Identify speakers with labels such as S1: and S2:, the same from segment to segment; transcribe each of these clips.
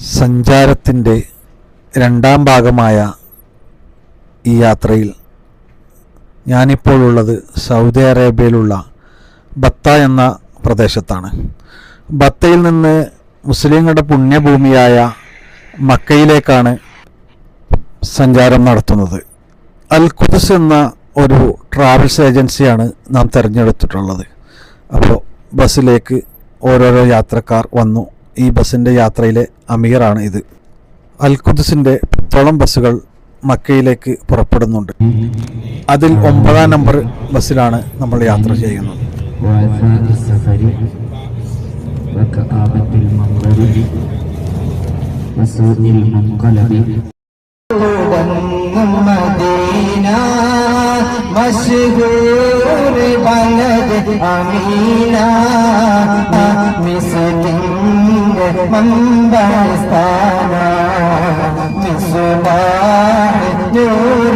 S1: സഞ്ചാരത്തിന്റെ രണ്ടാം ഭാഗമായ ഈ യാത്രയിൽ ഞാനിപ്പോൾ ഉള്ളത് സൗദി അറേബ്യയിലുള്ള ബത്ത എന്ന പ്രദേശത്താണ്. ബത്തയിൽ നിന്ന് മുസ്ലിങ്ങളുടെ പുണ്യഭൂമിയായ മക്കയിലേക്കാണ് സഞ്ചാരം നടത്തുന്നത്. അൽ ഖുദസ് എന്ന ഒരു ട്രാവൽസ് ഏജൻസിയാണ് നാം തിരഞ്ഞെടുത്തിട്ടുള്ളത്. അപ്പോൾ ബസ്സിലേക്ക് ഓരോരോ യാത്രക്കാർ വന്നു. ഈ ബസ്സിന്റെ യാത്രയിലെ അമീറാണ് ഇത്. അൽഖുദസിന്റെ പത്തോളം ബസ്സുകൾ മക്കയിലേക്ക് പുറപ്പെടുന്നുണ്ട്. അതിൽ ഒമ്പതാം നമ്പർ ബസ്സിലാണ് നമ്മൾ യാത്ര ചെയ്യുന്നത്.
S2: അമീന മമ്പസ്ഥാന മിസ്ബാഹ് നൂർ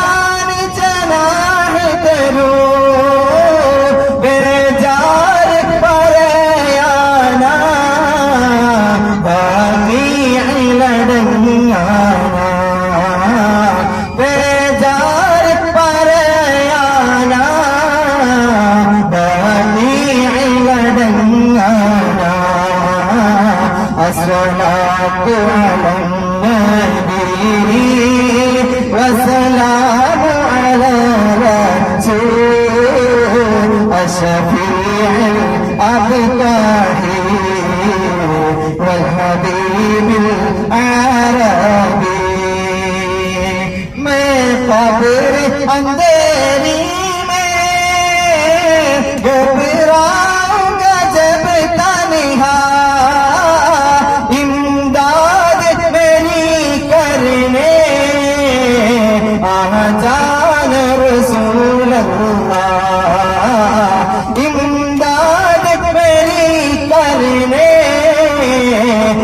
S2: والصلاة على النبي وسلام على رسول الشفيع الأبطاه والحبيب العربي من قبر
S1: أندري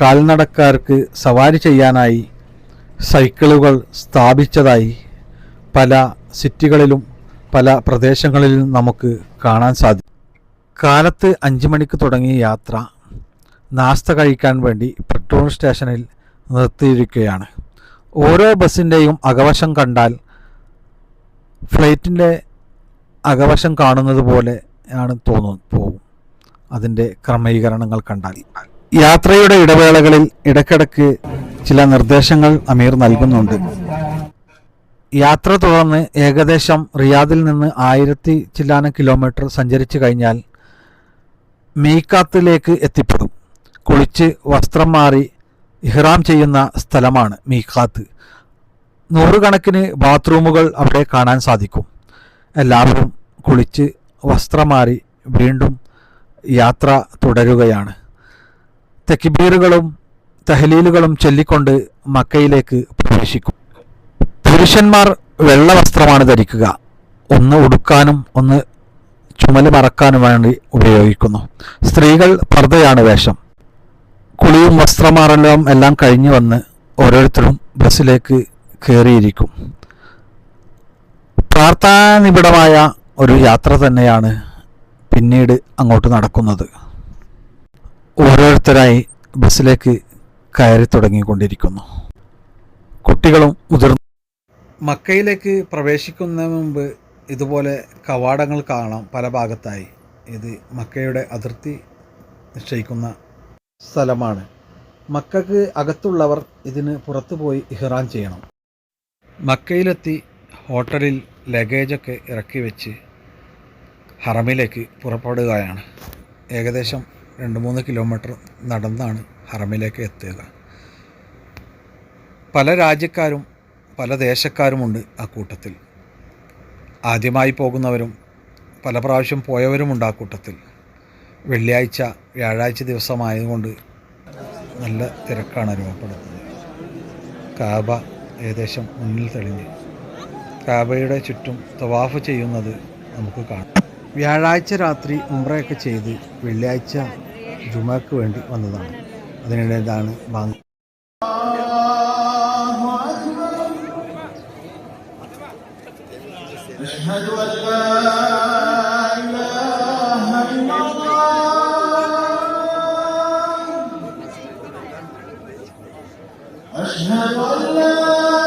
S1: കാൽനടക്കാർക്ക് സവാരി ചെയ്യാനായി സൈക്കിളുകൾ സ്ഥാപിച്ചതായി പല സിറ്റികളിലും പല പ്രദേശങ്ങളിലും നമുക്ക് കാണാൻ സാധിക്കും കാലത്ത് അഞ്ച് മണിക്ക് തുടങ്ങിയ യാത്ര നാസ്ത കഴിക്കാൻ വേണ്ടി പെട്രോൾ സ്റ്റേഷനിൽ നിർത്തിയിരിക്കുകയാണ്. ഓരോ ബസ്സിന്റെയും അകവശം കണ്ടാൽ ഫ്ലൈറ്റിന്റെ അകവശം കാണുന്നത് പോലെയാണ് തോന്നുന്നു പോകും അതിന്റെ ക്രമീകരണങ്ങൾ കണ്ടാൽ. യാത്രയുടെ ഇടവേളകളിൽ ഇടയ്ക്കിടയ്ക്ക് ചില നിർദ്ദേശങ്ങൾ അമീർ നൽകുന്നുണ്ട്. യാത്ര തുടർന്ന് ഏകദേശം റിയാദിൽ നിന്ന് ആയിരത്തി ചില്ലാന കിലോമീറ്റർ സഞ്ചരിച്ചു കഴിഞ്ഞാൽ മീക്കാത്തിലേക്ക് എത്തിപ്പെടും. കുളിച്ച് വസ്ത്രം മാറി ഇഹ്റാം ചെയ്യുന്ന സ്ഥലമാണ് മീക്കാത്ത് നൂറുകണക്കിന് ബാത്റൂമുകൾ അവിടെ കാണാൻ സാധിക്കും. എല്ലാവരും കുളിച്ച് വസ്ത്രം മാറി വീണ്ടും യാത്ര തുടരുകയാണ്. തെക്കിബീറുകളും തഹലീലുകളും ചൊല്ലിക്കൊണ്ട് മക്കയിലേക്ക് പ്രവേശിക്കും. പുരുഷന്മാർ വെള്ള വസ്ത്രമാണ് ധരിക്കുക. ഒന്ന് ഉടുക്കാനും ഒന്ന് ചുമൽ മറക്കാനും വേണ്ടി ഉപയോഗിക്കുന്നു. സ്ത്രീകൾ പർദ്ദയാണ് വേഷം. കുളിയും വസ്ത്രമാറലും എല്ലാം കഴിഞ്ഞു വന്ന് ഓരോരുത്തരും ബസ്സിലേക്ക് കയറിയിരിക്കും പ്രാർത്ഥനാനിബിഡമായ ഒരു യാത്ര തന്നെയാണ് പിന്നീട് അങ്ങോട്ട് നടക്കുന്നത്. ഓരോരുത്തരായി ബസ്സിലേക്ക് കയറി തുടങ്ങിക്കൊണ്ടിരിക്കുന്നു. കുട്ടികളും മുതിർന്ന മക്കയിലേക്ക് പ്രവേശിക്കുന്നതിന് മുമ്പ് ഇതുപോലെ കവാടങ്ങൾ കാണാം പല ഭാഗത്തായി. ഇത് മക്കയുടെ അതിർത്തി നിശ്ചയിക്കുന്ന സ്ഥലമാണ്. മക്കൾക്ക് അകത്തുള്ളവർ ഇതിന് പുറത്തു പോയി ഇഹ്റാൻ ചെയ്യണം. മക്കയിലെത്തി ഹോട്ടലിൽ ലഗേജൊക്കെ ഇറക്കി വെച്ച് ഹറമിലേക്ക് പുറപ്പെടുകയാണ്. ഏകദേശം രണ്ട് മൂന്ന് കിലോമീറ്റർ നടന്നാണ് ഹറമിലേക്ക് എത്തുക പല രാജ്യക്കാരും പല ദേശക്കാരുമുണ്ട് ആ കൂട്ടത്തിൽ. ആദ്യമായി പോകുന്നവരും പല പ്രാവശ്യം പോയവരുമുണ്ട് ആ കൂട്ടത്തിൽ. വെള്ളിയാഴ്ച വ്യാഴാഴ്ച ദിവസമായതുകൊണ്ട് നല്ല തിരക്കാണ് അനുഭവപ്പെടുന്നത്. കാബ ഏകദേശം മുന്നിൽ തെളിഞ്ഞ്. കാബയുടെ ചുറ്റും തവാഫ് ചെയ്യുന്നത് നമുക്ക് കാണാം. വ്യാഴാഴ്ച രാത്രി ഉംറയൊക്കെ ചെയ്ത് വെള്ളിയാഴ്ച ജുമക്ക് വേണ്ടി വന്നതാണ് അതിനിടയിലാണ് ബാങ്ക്
S3: أشهد أن لا إله إلا الله أشهد أن لا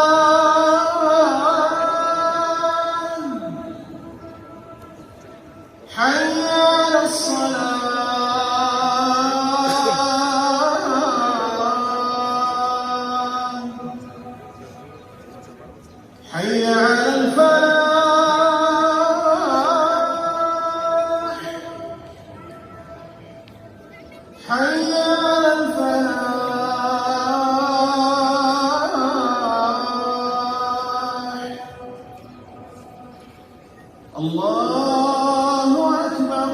S3: الله أكبر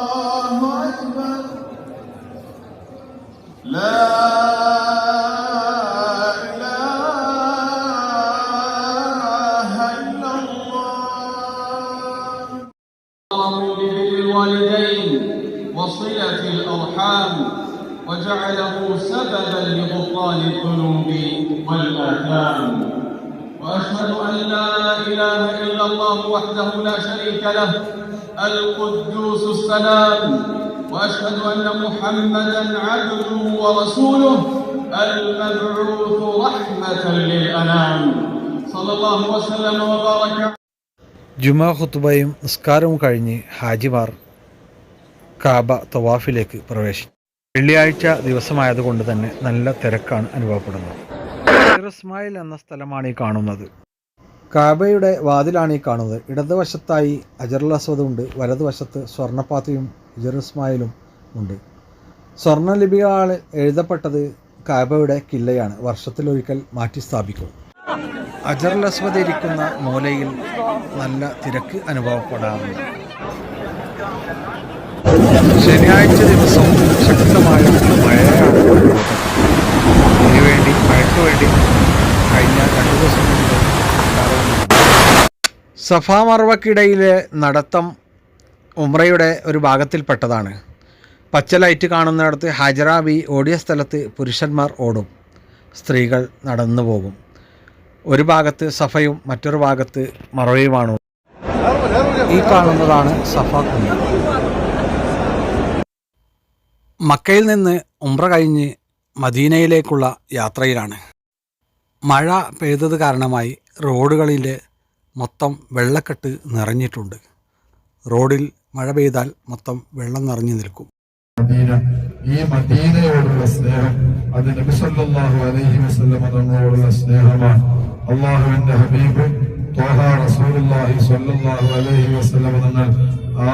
S3: الله أكبر. لا إله إلا الله.
S4: أمروا ببر الوالدين وصلة الأرحام وجعله سببا لغفران الذنوب والآثام. واشهد ان لا اله الا الله وحده لا شريك له القدوس السلام واشهد ان محمدا عبده ورسوله المبعوث رحمه للانام صلى الله وسلم وبارك
S1: ജുമാ ഖുത്ബയും നിസ്കാരവും കഴിഞ്ഞ് ഹാജിമാർ കാബ തവാഫിലേക്ക് പ്രവേശിച്ചു വെള്ളിയാഴ്ച ദിവസമായതുകൊണ്ട് തന്നെ നല്ല തിരക്കാണ് അനുഭവപ്പെടുന്നത് ഹജർ ഇസ്മായിൽ എന്ന സ്ഥലമാണ് ഈ കാണുന്നത്. കാബയുടെ വാതിലാണ് ഈ കാണുന്നത്. ഇടതുവശത്തായി അജറുൽ അസ്വദ് ഉണ്ട്. വലതുവശത്ത് സ്വർണപ്പാത്തിയും ഇസ്മായിലും ഉണ്ട്. സ്വർണലിപികളാൽ എഴുതപ്പെട്ടത് കാബയുടെ കില്ലയാണ്. വർഷത്തിലൊരിക്കൽ മാറ്റി സ്ഥാപിക്കും. അജറുൽ അസ്വദ് ഇരിക്കുന്ന മൂലയിൽ നല്ല തിരക്ക് അനുഭവപ്പെടാറുണ്ട്. സഫാ മർവക്കിടയിലെ നടത്തം ഉമ്രയുടെ ഒരു ഭാഗത്തിൽപ്പെട്ടതാണ്. പച്ച ലൈറ്റ് കാണുന്നിടത്ത് ഹജറാബി ഓടിയ സ്ഥലത്ത് പുരുഷന്മാർ ഓടും. സ്ത്രീകൾ നടന്നു പോകും. ഒരു ഭാഗത്ത് സഫയും മറ്റൊരു ഭാഗത്ത് മറവയുമാണ്. ഈ കാണുന്നതാണ് സഫ മക്കയിൽ നിന്ന് ഉംറ കഴിഞ്ഞ് മദീനയിലേക്കുള്ള യാത്രയിലാണ്. മഴ പെയ്തത് കാരണമായി റോഡുകളിൽ മൊത്തം വെള്ളക്കെട്ട് നിറഞ്ഞിട്ടുണ്ട്. റോഡിൽ മഴ പെയ്താൽ മൊത്തം വെള്ളം നിറഞ്ഞു നിൽക്കും.
S5: ഈ മദീനയോടുള്ള സ്നേഹം അത് സല്ലല്ലാഹു അലൈഹി വസല്ലം തങ്ങളോടുള്ള സ്നേഹമാണ്. അള്ളാഹുവിന്റെ ഹബീബ് റസൂലുള്ളാഹി സ്വല്ലല്ലാഹു അലൈഹി വസല്ലം തങ്ങൾ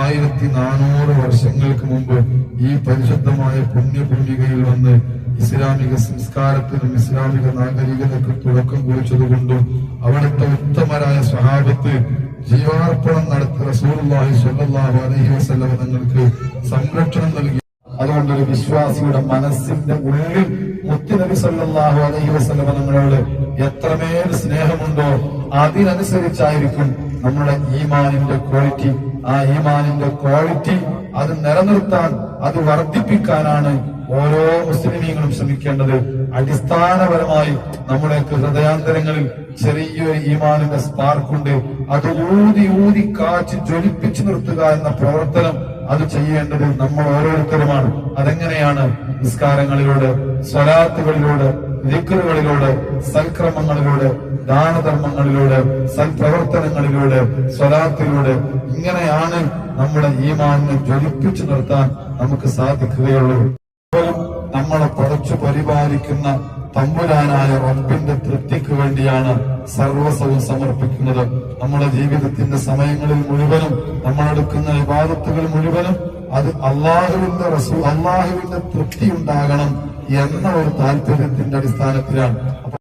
S5: ആയിരത്തി നാനൂറ് വർഷങ്ങൾക്ക് മുമ്പ് ഈ പരിശുദ്ധമായ പുണ്യഭൂമികയിൽ വന്ന് ഇസ്ലാമിക സംസ്കാരത്തിനും ഇസ്ലാമിക നാഗരികതയ്ക്കും തുടക്കം കുറിച്ചതുകൊണ്ടും അവിടുത്തെ ഉത്തമരായ സ്വഹാബത്ത് ജീവാർപ്പണം നടത്തി റസൂർലാഹി സ്വല്ലല്ലാഹു അലൈഹി വസല്ലം തങ്ങൾക്ക് സംരക്ഷണം നൽകി. അതുകൊണ്ട് ഒരു വിശ്വാസിയുടെ മനസ്സിന്റെ ഉള്ളിൽ മുത്തുനബി സല്ലാഹു അലഹി വസല്ലമ നമ്മളോട് എത്രമേൽ സ്നേഹമുണ്ടോ അതിനനുസരിച്ചായിരിക്കും നമ്മുടെ ഈമാനിന്റെ ക്വാളിറ്റി. ആ ഈമാനിന്റെ ക്വാളിറ്റി അത് നിലനിർത്താൻ അത് വർദ്ധിപ്പിക്കാനാണ് ഓരോ മുസ്ലിമീങ്ങളും ശ്രമിക്കേണ്ടത് അടിസ്ഥാനപരമായി നമ്മുടെ ഹൃദയാന്തരങ്ങളിൽ ചെറിയൊരു ഈമാനിന്റെ സ്പാർക്കുണ്ട് അത് ഊതി ഊതി കാച്ച് ജ്വലിപ്പിച്ചു നിർത്തുക എന്ന പ്രവർത്തനം അത് ചെയ്യേണ്ടത് നമ്മൾ ഓരോരുത്തരുമാണ്. അതെങ്ങനെയാണ്? നിസ്കാരങ്ങളിലൂടെ സ്വലാത്തുകളിലൂടെ ദിക്കറുകളിലൂടെ സൽക്രമങ്ങളിലൂടെ ദാനധർമ്മങ്ങളിലൂടെ സൽപ്രവർത്തനങ്ങളിലൂടെ സ്വലാത്തിലൂടെ ഇങ്ങനെയാണ് നമ്മുടെ ഈമാനിനെ ജ്വലിപ്പിച്ചു നിർത്താൻ നമുക്ക് സാധിക്കുകയുള്ളൂ. നമ്മളെ പടച്ചു പരിപാലിക്കുന്ന തമ്പുരാനായ റബ്ബിന്റെ തൃപ്തിക്ക് വേണ്ടിയാണ് സർവസ്വവും സമർപ്പിക്കുന്നത്. നമ്മുടെ ജീവിതത്തിന്റെ സമയങ്ങളിൽ മുഴുവനും നമ്മളെടുക്കുന്ന വിവാദത്തുകൾ മുഴുവനും അത് അള്ളാഹുവിന്റെ റസൂ അള്ളാഹുവിന്റെ തൃപ്തി ഉണ്ടാകണം എന്ന ഒരു താല്പര്യത്തിന്റെ അടിസ്ഥാനത്തിലാണ്. അപ്പൊ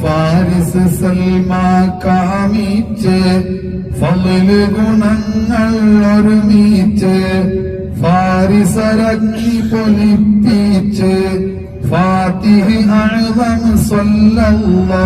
S2: ഫാരിസ് സൽമ കാമിച്ച് ഫലു ഗുണങ്ങൾ ഒരുമിച്ച് ഫാരിസരക്കി പൊലിപ്പിച്ച് ഫാത്തിഹ് അഴുതം സ്വല്ലല്ലാ